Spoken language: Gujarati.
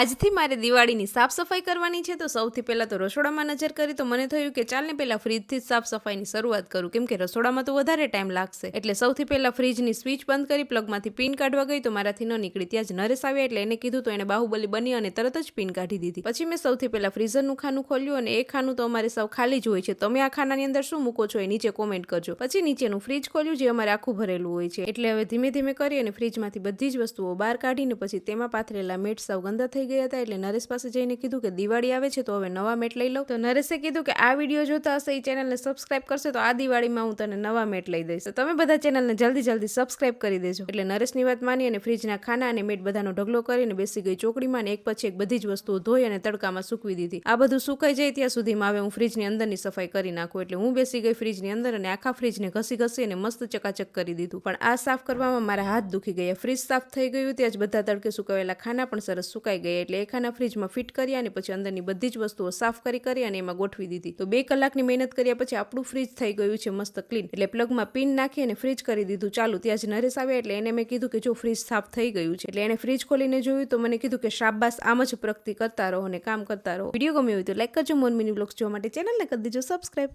આજથી મારે દિવાળીની સાફ સફાઈ કરવાની છે, તો સૌથી પહેલાં તો રસોડામાં નજર કરી, તો મને થયું કે ચાલને પહેલાં ફ્રીજથી જ સાફ સફાઈની શરૂઆત કરું. કેમ કે રસોડામાં તો વધારે ટાઈમ લાગશે. એટલે સૌથી પહેલાં ફ્રીજની સ્વિચ બંધ કરી, પ્લગમાંથી પિન કાઢવા ગઈ, તો મારાથી ન નીકળી. ત્યાં જ નરેશ આવ્યા એટલે એને કીધું, તો એને બાહુબલી બની અને તરત જ પિન કાઢી દીધી. પછી મેં સૌથી પહેલાં ફ્રીઝરનું ખાનું ખોલ્યું અને એ ખાનું તો અમારે સૌ ખાલી જ હોય છે. તમે આ ખાનાની અંદર શું મૂકો છો એ નીચે કોમેન્ટ કરજો. પછી નીચેનું ફ્રીજ ખોલ્યું, જે અમારે આખું ભરેલું હોય છે. એટલે હવે ધીમે ધીમે કરી અને ફ્રીજમાંથી બધી જ વસ્તુઓ બહાર કાઢીને પછી તેમાં પાથરેલા મેટ સાવ ગંદા થઈ ગયા હતા એટલે નરેશ પાસે જઈને કીધું કે દિવાળી આવે છે તો હવે નવા મેટ લઈ લઉં. તો નરેશે કીધું કે આ વીડિયો જોતા હશે એ ચેનલને સબસ્ક્રાઇબ કરશે તો આ દિવાળીમાં હું તને નવા મેટ લઈ દઈશ. તો તમે બધા ચેનલને જલ્દી જલ્દી સબસ્ક્રાઇબ કરી દેજો. એટલે નરેશની વાત માની અને ફ્રીજના ખાના અને મેટ બધાનો ઢગલો કરીને બેસી ગઈ ચોકડીમાં અને એક પછી એક બધી જ વસ્તુઓ ધોઈ અને તડકામાં સૂકવી દીધી. આ બધું સુકાઈ જાય ત્યાં સુધીમાં હવે હું ફ્રીજની અંદરની સફાઈ કરી નાખું એટલે હું બેસી ગઈ ફ્રીજની અંદર અને આખા ફ્રીજને ઘસી ઘસી અને મસ્ત ચકાચક કરી દીધું. પણ આ સાફ કરવામાં મારા હાથ દુખી ગયા. ફ્રીજ સાફ થઈ ગયું ત્યાં જ બધા તડકે સુકાવેલા ખાના પણ સરસ સુકાઈ ગયા. એટલે એકાના ફ્રીજમાં ફિટ કર્યા અને પછી અંદરની બધી જ વસ્તુઓ સાફ કરી કરી અને એમાં ગોઠવી દીધી. તો બે કલાકની મહેનત કર્યા પછી આપણું ફ્રીજ થઈ ગયું છે મસ્ત ક્લીન એટલે પ્લગમાં પિન નાખી અને ફ્રીજ કરી દીધું. ચાલુ, ત્યાં જ નરેશ આવ્યા એટલે એને મેં કીધું કે જો ફ્રીજ સાફ થઈ ગયું છે, એટલે એને ફ્રીજ ખોલીને જોયું તો મને કીધું કે શાબાસ આમ જ પ્રગતિ કરતા રહો અને કામ કરતા રહો. વીડિયો ગમ્યો હોય તો લાઈક કરજો. મોન મિની બ્લોગ્સ જોવા માટે ચેનલને કરી દેજો. સબસ્ક્રાઈબ